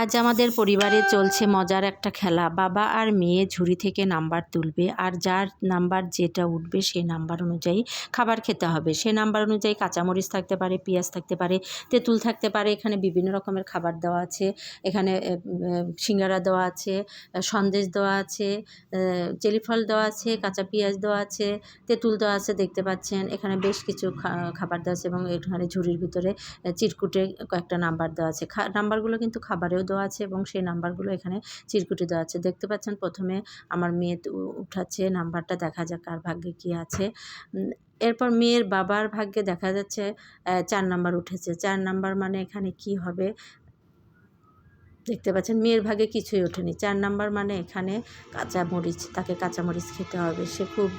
আজ আমাদের পরিবারে চলছে মজার একটা খেলা। বাবা আর মেয়ে ঝুড়ি থেকে নাম্বার তুলবে আর যার নাম্বার যেটা উঠবে সে নাম্বার অনুযায়ী খাবার খেতে হবে। সে নাম্বার অনুযায়ী কাঁচামরিচ থাকতে পারে, পেঁয়াজ থাকতে পারে, তেঁতুল থাকতে পারে, এখানে বিভিন্ন রকমের খাবার দেওয়া আছে। এখানে সিঙ্গারা দেওয়া আছে সন্দেশ দেওয়া আছে চেলিফল দেওয়া আছে, কাঁচা পেঁয়াজ দেওয়া আছে, তেঁতুল দেওয়া আছে দেখতে পাচ্ছেন। এখানে বেশ কিছু খাবার দেওয়া আছে এবং এখানে ঝুড়ির ভিতরে চিরকুটে কয়েকটা নাম্বার দেওয়া আছে। নাম্বারগুলো কিন্তু খাবারেও দেওয়া আছে এবং সেই নাম্বারগুলো এখানে চিরকুটি দেওয়া আছে। দেখতে পাচ্ছেন প্রথমে আমার মেয়ে উঠাচ্ছে, নাম্বারটা দেখা যাক কার ভাগ্যে কী আছে। এরপর মেয়ের বাবার ভাগ্যে দেখা যাচ্ছে চার নাম্বার উঠেছে। চার নাম্বার মানে এখানে কি হবে? দেখতে পাচ্ছেন মেয়ের ভাগে কিছুই ওঠেনি। চার নাম্বার মানে এখানে কাঁচা মরিচ, তাকে কাঁচামরিচ খেতে হবে। সে খুব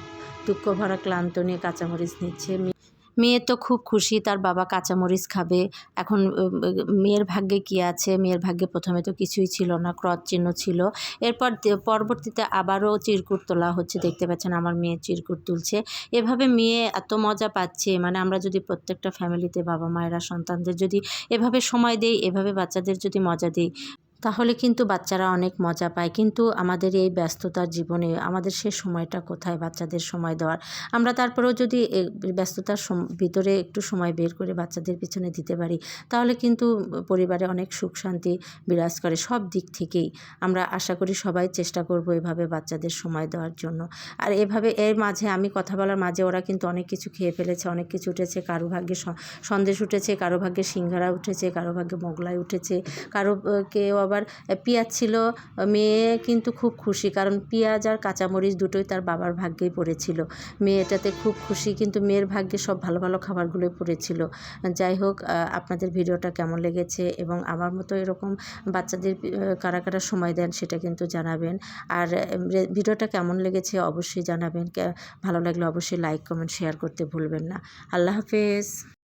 দুঃখ ভরা ক্লান্ত নিয়ে কাঁচামরিচ নিচ্ছে। মেয়ে তো খুব খুশি, তার বাবা কাঁচামরিচ খাবে। এখন মেয়ের ভাগ্যে কি আছে? মেয়ের ভাগ্যে প্রথমে তো কিছুই ছিল না, ক্রস চিহ্ন ছিল। এরপর পরবর্তীতে আবারও চিরকুট তোলা হচ্ছে, দেখতে পাচ্ছেন আমার মেয়ে চিরকুট তুলছে। এভাবে মেয়ে এত মজা পাচ্ছে মানে আমরা যদি প্রত্যেকটা ফ্যামিলিতে বাবা মায়েরা সন্তানদের যদি এভাবে সময় দেই, এভাবে বাচ্চাদের যদি মজা দিই তাহলে কিন্তু বাচ্চারা অনেক মজা পায়। কিন্তু আমাদের এই ব্যস্ততার জীবনে আমাদের সে সময়টা কোথায়? বাচ্চাদের সময় দেওয়ার। আমরা তারপরেও যদি ব্যস্ততার ভিতরে একটু সময় বের করে বাচ্চাদের পিছনে দিতে পারি, তাহলে কিন্তু পরিবারে অনেক সুখ শান্তি বিরাজ করে সব দিক থেকেই। আমরা আশা করি সবাই চেষ্টা করব এভাবে বাচ্চাদের সময় দেওয়ার জন্য। আর এভাবে এর মাঝে আমি কথা বলার মাঝে ওরা কিন্তু অনেক কিছু খেয়ে ফেলেছে, অনেক কিছু উঠেছে। কারও ভাগ্যে সন্দেশ উঠেছে কারও ভাগ্যে সিঙ্গারা উঠেছে কারও ভাগ্যে মোগলাই উঠেছে কারও কেউ আবার পেঁয়াজ ছিল, মেয়ে কিন্তু খুব খুশি কারণ পেঁয়াজ আর কাঁচামরিচ দুটোই তার বাবার ভাগ্যেই পড়েছিল। মেয়েটাতে খুব খুশি কিন্তু মেয়ের ভাগ্যে সব ভালো ভালো খাবারগুলোই পড়েছিল। যাই হোক আপনাদের ভিডিওটা কেমন লেগেছে এবং আমার মতো এরকম বাচ্চাদের কারা কারা সময় দেন সেটা কিন্তু জানাবেন। আর ভিডিওটা কেমন লেগেছে অবশ্যই জানাবেন। ভালো লাগলে অবশ্যই লাইক, কমেন্ট, শেয়ার করতে ভুলবেন না। আল্লাহ হাফেজ।